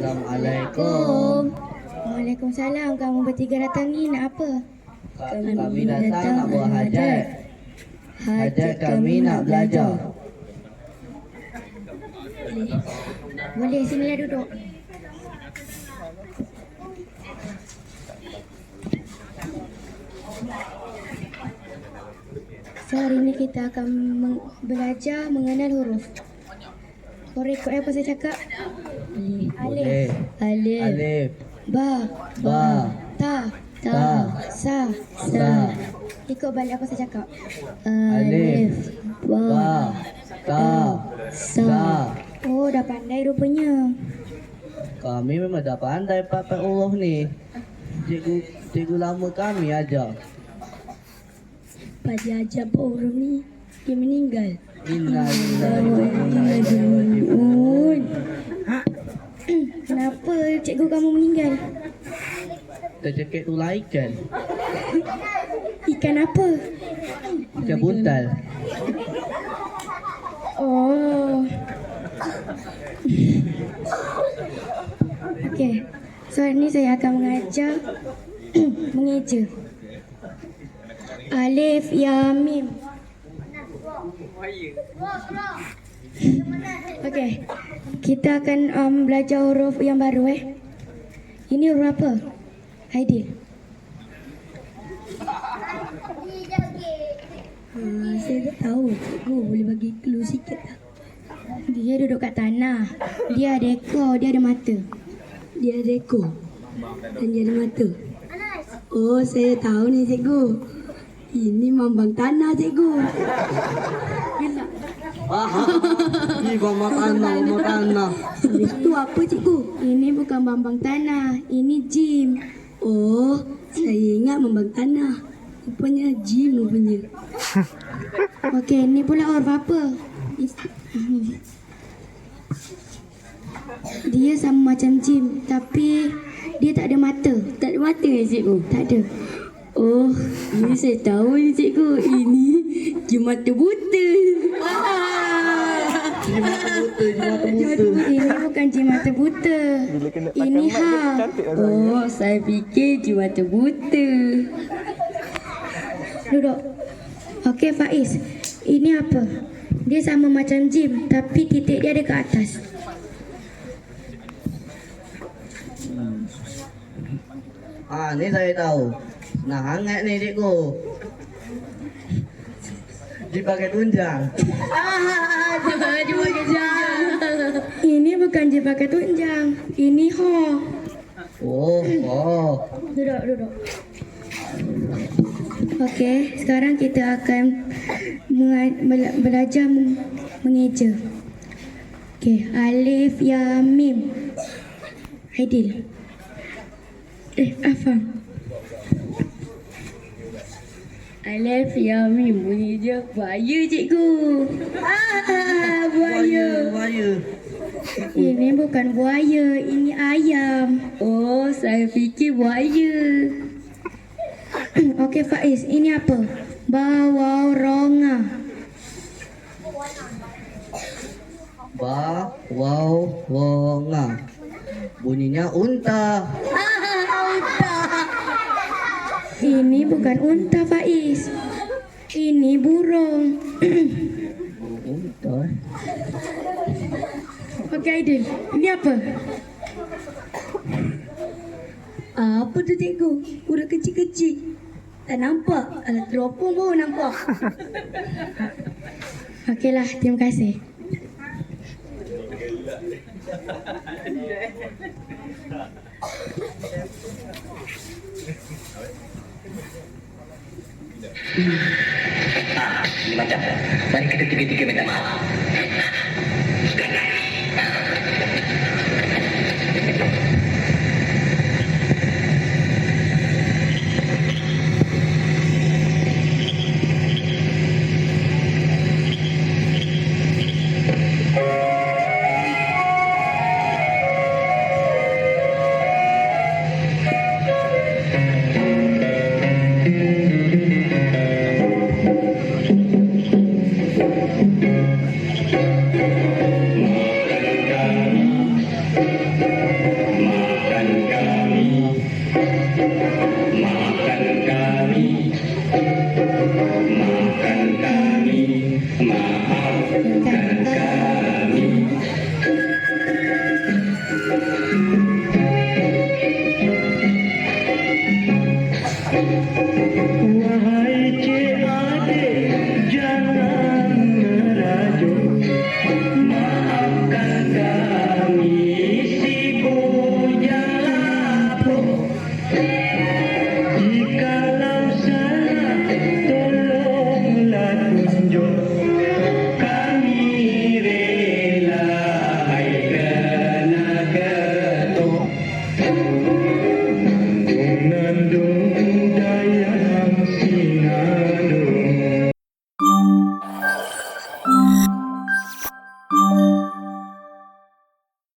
Assalamualaikum. Waalaikumsalam. Kamu bertiga datang ni nak apa? Kami datang nak buat hajat. Hajat kami nak belajar. Boleh sinilah duduk. So hari ni kita akan meng- belajar mengenal huruf. Kau rekod apa saya cakap? Boleh. Alif. Alif, Ba. ba, Ta. Ta. Sa. sa, Ikut balik apa saya cakap. Alif. ba, ta, sa. Oh, dah pandai rupanya. Kami memang dah pandai pakai huruf ni. Cikgu, cikgu lama kami ajar. Pada ajar Pak ni, dia meninggal. Innalillahi wa inna ilaihi raji'un. Kenapa cikgu kamu meninggal? Tercekik tulang ikan. Ikan apa? Ikan buntal. Oh. Okey. So hari ni saya akan mengajar mengeja. Alif ya mim. Okey. Kita akan um, belajar huruf yang baru eh. Ini huruf apa? Aidil. Ah, saya tak tahu cikgu boleh bagi clue sikit tak? Dia duduk kat tanah. Dia ada ekor, dia ada mata. Dia ada ekor dan dia ada mata. Oh, saya tahu ni cikgu. Ini mambang tanah cikgu. Ni mama tanah, mama tanah. Habis tu apa cikgu? Ini bukan bambang tanah, ini Jim. Oh, saya ingat mambang tanah. Rupanya gym rupanya. Okey, ni pula huruf apa? Dia sama macam Jim, tapi dia tak ada mata. Tak ada mata ya cikgu? Tak ada. Oh, ini saya tahu ni cikgu. Ini gym mata buta. Ni mata buta, ni mata buta. Ini bukan mata buta. Ini ha. Oh, saya fikir gym mata buta. Duduk. Okey Faiz, ini apa? Dia sama macam Jim, tapi titik dia ada ke atas. Ah, ni saya tahu. Nah, hangat ni cikgu. Dipakai tunjang. Ah, pakai jam. Ini bukan Jim pakai tunjang. Ini ho. Oh, oh. Duduk, duduk. Okey, sekarang kita akan bela- belajar meng- mengeja. Okey, alif ya mim. Aidil. Eh, Afam. Alif ya mim bunyi je buaya cikgu. Ah, buaya. Buaya. Ini bukan buaya, ini ayam. Oh, saya fikir buaya. Okey Faiz, ini apa? Bawau ronga. Ba, wow, wonga. Bunyinya unta. Ini bukan unta Faiz. Ini burung. Okey Aidil, ini apa? Apa tu cikgu? Udah kecil-kecil. Tak nampak. Alah teropong pun nampak. Okeylah, terima kasih. Ah, ini macam. Mari kita tiga-tiga minta maaf. Fernando.